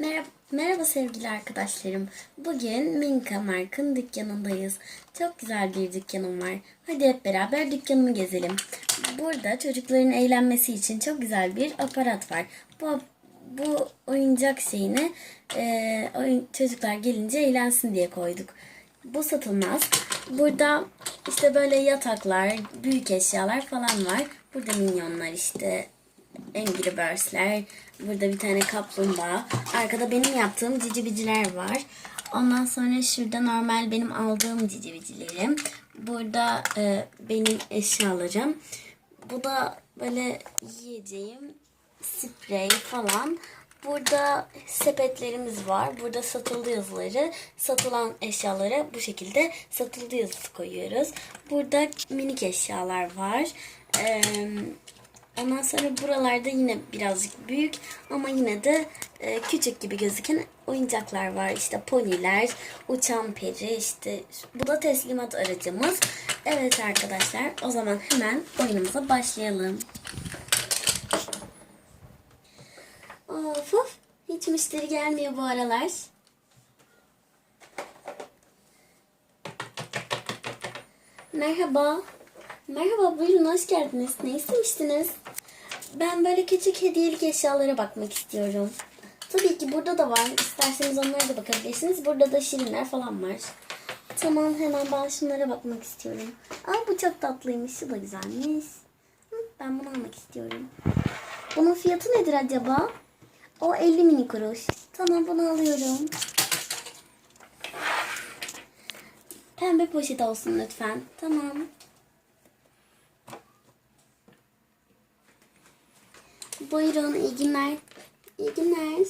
Merhaba, merhaba sevgili arkadaşlarım. Bugün Minka Mark'ın dükkanındayız. Çok güzel bir dükkanım var. Hadi hep beraber dükkanımı gezelim. Burada çocukların eğlenmesi için çok güzel bir aparat var. Bu, bu oyuncak şeyini e, oyun, çocuklar gelince eğlensin diye koyduk. Bu satılmaz. Burada işte böyle yataklar, büyük eşyalar falan var. Burada minyonlar işte Angry Birds'ler. Burada bir tane kaplumbağa. Arkada benim yaptığım cicibiciler var. Ondan sonra şurada normal benim aldığım cicibicilerim. Burada e, benim eşyalarım. Bu da böyle yiyeceğim sprey falan. Burada sepetlerimiz var. Burada satıldı yazıları. Satılan eşyalara bu şekilde satıldı yazısı koyuyoruz. Burada minik eşyalar var. Ee, ondan sonra buralarda yine birazcık büyük ama yine de e, küçük gibi gözüken oyuncaklar var. İşte poniler, uçan peri, işte bu da teslimat aracımız. Evet arkadaşlar o zaman hemen oyunumuza başlayalım. Of of. Hiç müşteri gelmiyor bu aralar. Merhaba. Merhaba buyurun hoş geldiniz. Ne istemiştiniz? Ben böyle küçük hediyelik eşyalara bakmak istiyorum. Tabii ki burada da var. İsterseniz onlara da bakabilirsiniz. Burada da şirinler falan var. Tamam hemen ben şunlara bakmak istiyorum. Aa bu çok tatlıymış. Şu da güzelmiş. Ben bunu almak istiyorum. Bunun fiyatı nedir acaba? O 50 mini kuruş. Tamam bunu alıyorum. Pembe poşet olsun lütfen. Tamam. Buyurun iyi günler. İyi günler.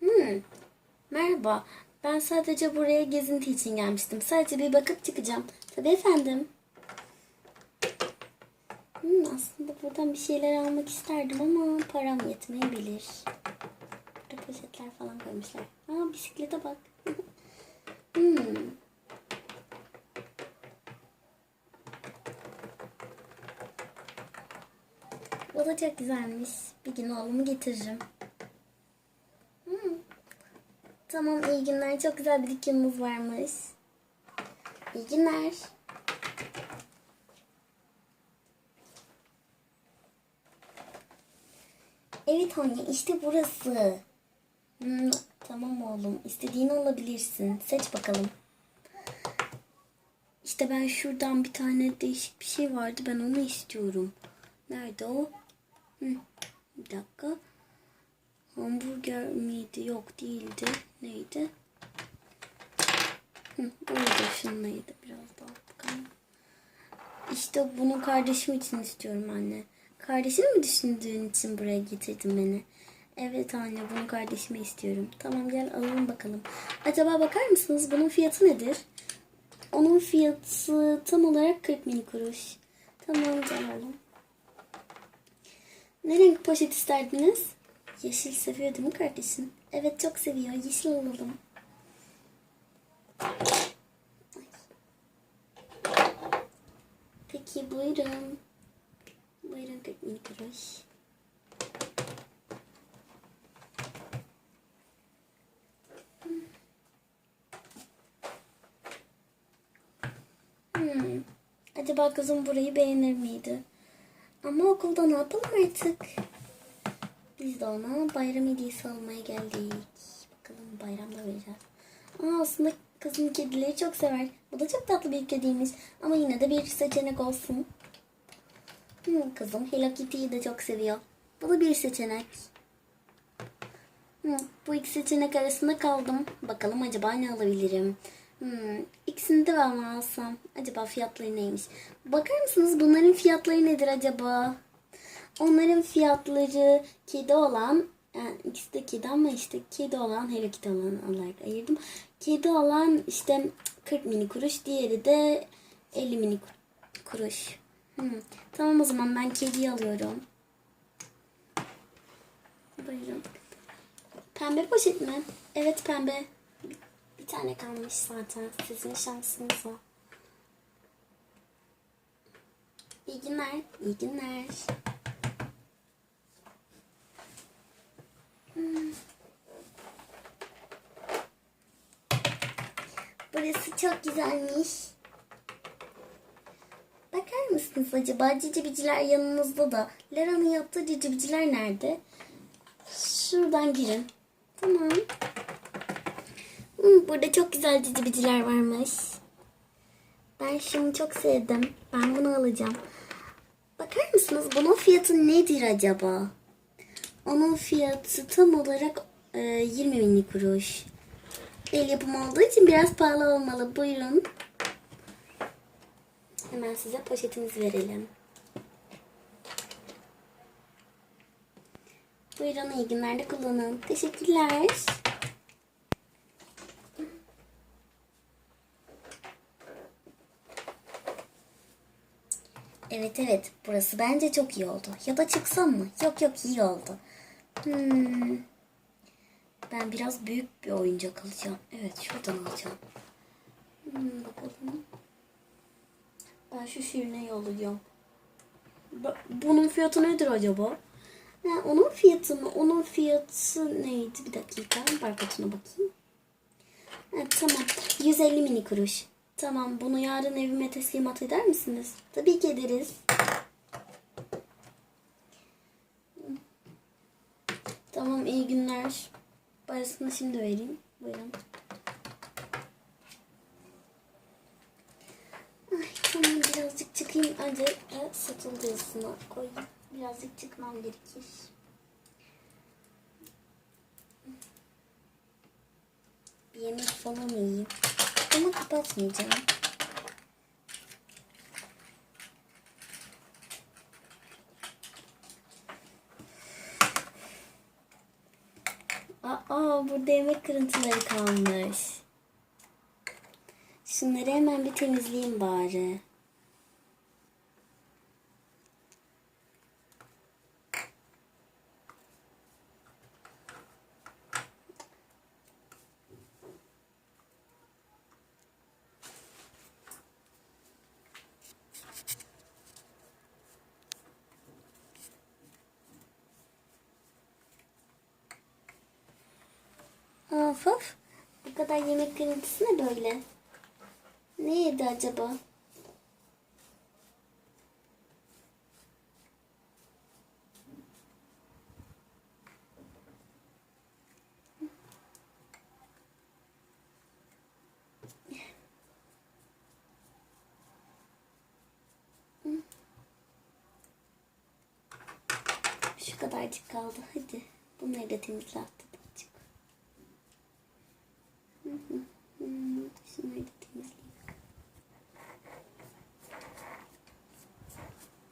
Hmm. Merhaba. Ben sadece buraya gezinti için gelmiştim. Sadece bir bakıp çıkacağım. Tabii efendim. Hmm, aslında buradan bir şeyler almak isterdim ama param yetmeyebilir. Burada poşetler falan koymuşlar. Aa bisiklete bak. Hmm. Bu da çok güzelmiş. Bir gün oğlumu getiririm. Hmm. Tamam iyi günler. Çok güzel bir dükkanımız varmış. İyi günler. Evet anne işte burası. Hmm, tamam oğlum. İstediğini alabilirsin. Seç bakalım. İşte ben şuradan bir tane değişik bir şey vardı. Ben onu istiyorum. Nerede o? Hı, bir dakika. Hamburger miydi? Yok değildi. Neydi? Burada şunlaydı. Biraz daha bakalım. İşte bunu kardeşim için istiyorum anne. Kardeşini mi düşündüğün için buraya getirdin beni? Evet anne bunu kardeşime istiyorum. Tamam gel alalım bakalım. Acaba bakar mısınız bunun fiyatı nedir? Onun fiyatı tam olarak 40 mini kuruş. Tamam gel oğlum. Ne renk poşet isterdiniz? Yeşil seviyor değil mi kardeşin? Evet çok seviyor. Yeşil alalım. Peki buyurun. Buyurun 40 mini kuruş. Hmm. Acaba kızım burayı beğenir miydi? Ama okulda ne yapalım artık? Biz de ona bayram hediyesi almaya geldik. Bakalım bayramda vereceğiz. Aa, aslında kızım kedileri çok sever. Bu da çok tatlı bir kediymiş. Ama yine de bir seçenek olsun. Hmm, kızım Hello Kitty'yi de çok seviyor. Bu da bir seçenek. Hmm, bu iki seçenek arasında kaldım. Bakalım acaba ne alabilirim? Hmm, ikisini de ben alsam? Acaba fiyatları neymiş? Bakar mısınız bunların fiyatları nedir acaba? Onların fiyatları kedi olan yani ikisi de kedi ama işte kedi olan Hello Kitty olan olarak ayırdım. Kedi olan işte 40 mini kuruş. Diğeri de 50 mini kuruş. Hmm. Tamam o zaman ben kediyi alıyorum. Buyurun. Pembe poşet mi? Evet pembe. Tane kalmış zaten. Sizin şansınız o. günler. İyi günler. Hmm. Burası çok güzelmiş. Bakar mısınız acaba cicibiciler yanınızda da. Lara'nın yaptığı cicibiciler nerede? Şuradan girin. Tamam. Hmm, burada çok güzel cicibiciler varmış. Ben şunu çok sevdim. Ben bunu alacağım. Bakar mısınız bunun fiyatı nedir acaba? Onun fiyatı tam olarak e, 20 bin kuruş. El yapımı olduğu için biraz pahalı olmalı. Buyurun. Hemen size poşetimizi verelim. Buyurun iyi günlerde kullanın. Teşekkürler. Evet evet burası bence çok iyi oldu. Ya da çıksam mı? Yok yok iyi oldu. Hmm. Ben biraz büyük bir oyuncak alacağım. Evet şuradan alacağım. Hmm, bakalım. Ben şu şirine yolluyorum. Bunun fiyatı nedir acaba? Ha, onun fiyatı mı? Onun fiyatı neydi? Bir dakika. Barkoduna bakayım. Ha, tamam. 150 mini kuruş. Tamam. Bunu yarın evime teslimat eder misiniz? Tabii ki ederiz. Tamam. iyi günler. Parasını şimdi vereyim. Buyurun. Ay, tamam birazcık çıkayım. Önce e, satıldı yazısını koyayım. Birazcık çıkmam gerekir. Bir yemek falan yiyeyim. Ama kapatmayacağım. Aa, burada yemek kırıntıları kalmış. Şunları hemen bir temizleyeyim bari. Of. Bu kadar yemek kırıntısı ne böyle? Ne yedi acaba? Şu kadarcık kaldı. Hadi. Bunları da temizle attık. Şunları da temizleyeyim.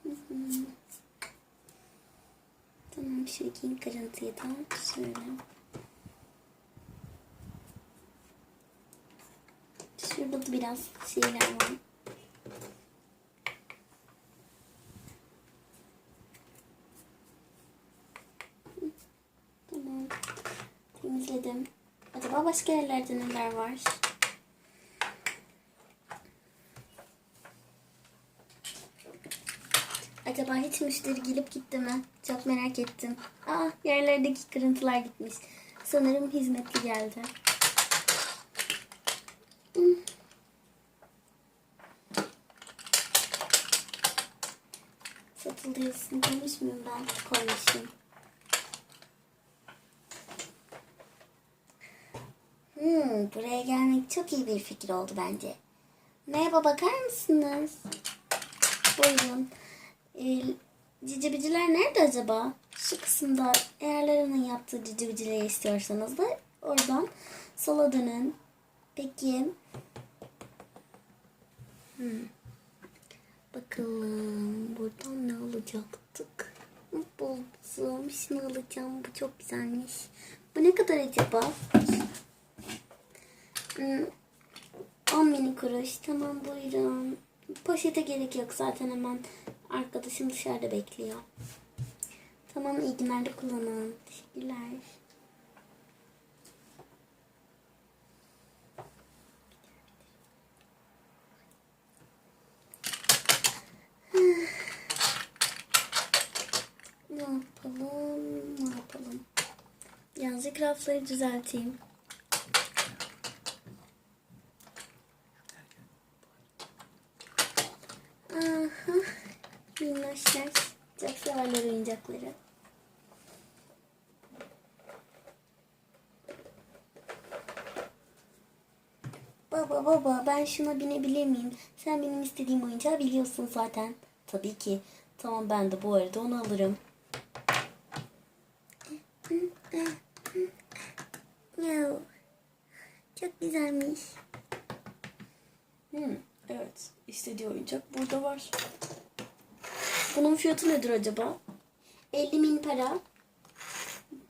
Hı hı. İkinci kırıntıyı da şöyle. Şurada da biraz şeyler var. Tamam. Temizledim. Acaba başka yerlerde neler var? Acaba hiç müşteri gelip gitti mi? Çok merak ettim. Aa yerlerdeki kırıntılar gitmiş. Sanırım hizmetli geldi. Satıldı yazısını koymuş ben? Koymuşum. Hmm, buraya gelmek çok iyi bir fikir oldu bence. Merhaba bakar mısınız? Buyurun. Ee, cicibiciler nerede acaba? Şu kısımda eğer Lara'nın yaptığı cicibicileri istiyorsanız da oradan sola dönün. Peki. Hmm. Bakalım buradan ne alacaktık? Buldum. Şunu alacağım. Bu çok güzelmiş. Bu ne kadar acaba? Hmm, 10 mini kuruş. Tamam buyurun. Poşete gerek yok zaten hemen Arkadaşım dışarıda bekliyor. Tamam iyi günlerde kullanın. Teşekkürler. Ah. ne yapalım? Ne yapalım? Birazcık rafları düzelteyim. Çok severler oyuncakları. Baba baba ben şuna binebilir miyim? Sen benim istediğim oyuncağı biliyorsun zaten. Tabii ki. Tamam ben de bu arada onu alırım. Ya, çok güzelmiş. Hmm, evet. istediği oyuncak burada var. Bunun fiyatı nedir acaba? 50 bin para.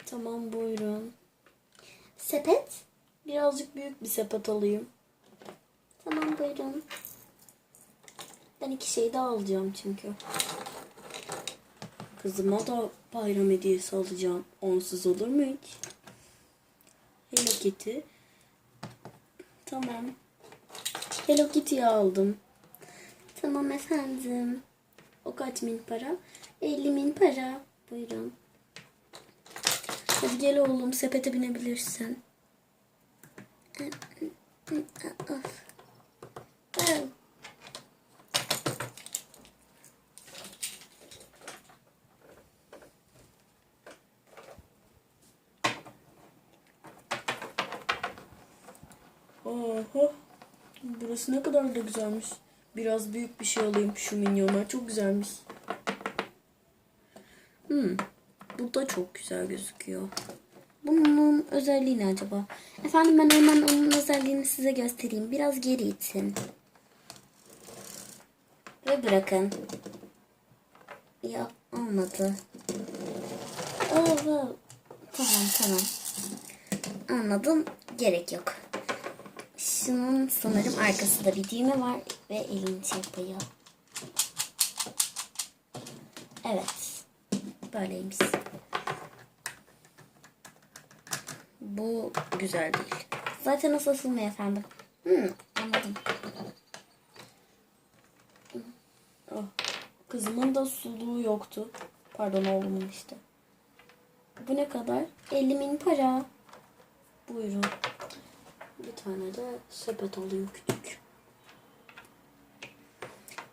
Tamam buyurun. Sepet? Birazcık büyük bir sepet alayım. Tamam buyurun. Ben iki şey daha alacağım çünkü. Kızıma da bayram hediyesi alacağım. Onsuz olur mu hiç? Hello Kitty. Tamam. Hello Kitty'yi aldım. Tamam efendim. O kaç bin para? 50 bin para. Buyurun. Hadi gel oğlum sepete binebilirsin. Oh. Oho. Burası ne kadar da güzelmiş. Biraz büyük bir şey alayım şu minyonlar. Çok güzelmiş. Hmm. Bu da çok güzel gözüküyor. Bunun özelliği ne acaba? Efendim ben hemen onun özelliğini size göstereyim. Biraz geri itin. Ve bırakın. Ya olmadı. Oo, tamam tamam. Anladım. Gerek yok. Şunun sanırım arkasında bir düğme var ve elini yapıyor. Evet. Böyleymiş. Bu güzel değil. Zaten o satılmıyor efendim. Hmm, anladım. Oh, kızımın da suluğu yoktu. Pardon oğlumun işte. Bu ne kadar? 50 bin para. Buyurun. Bir tane de sepet alayım küçük.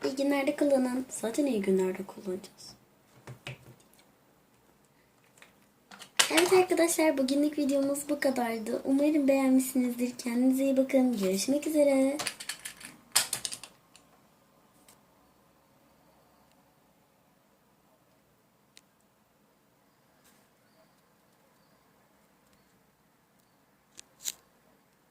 İyi günlerde kullanın. Zaten iyi günlerde kullanacağız. Evet arkadaşlar bugünlük videomuz bu kadardı. Umarım beğenmişsinizdir. Kendinize iyi bakın. Görüşmek üzere.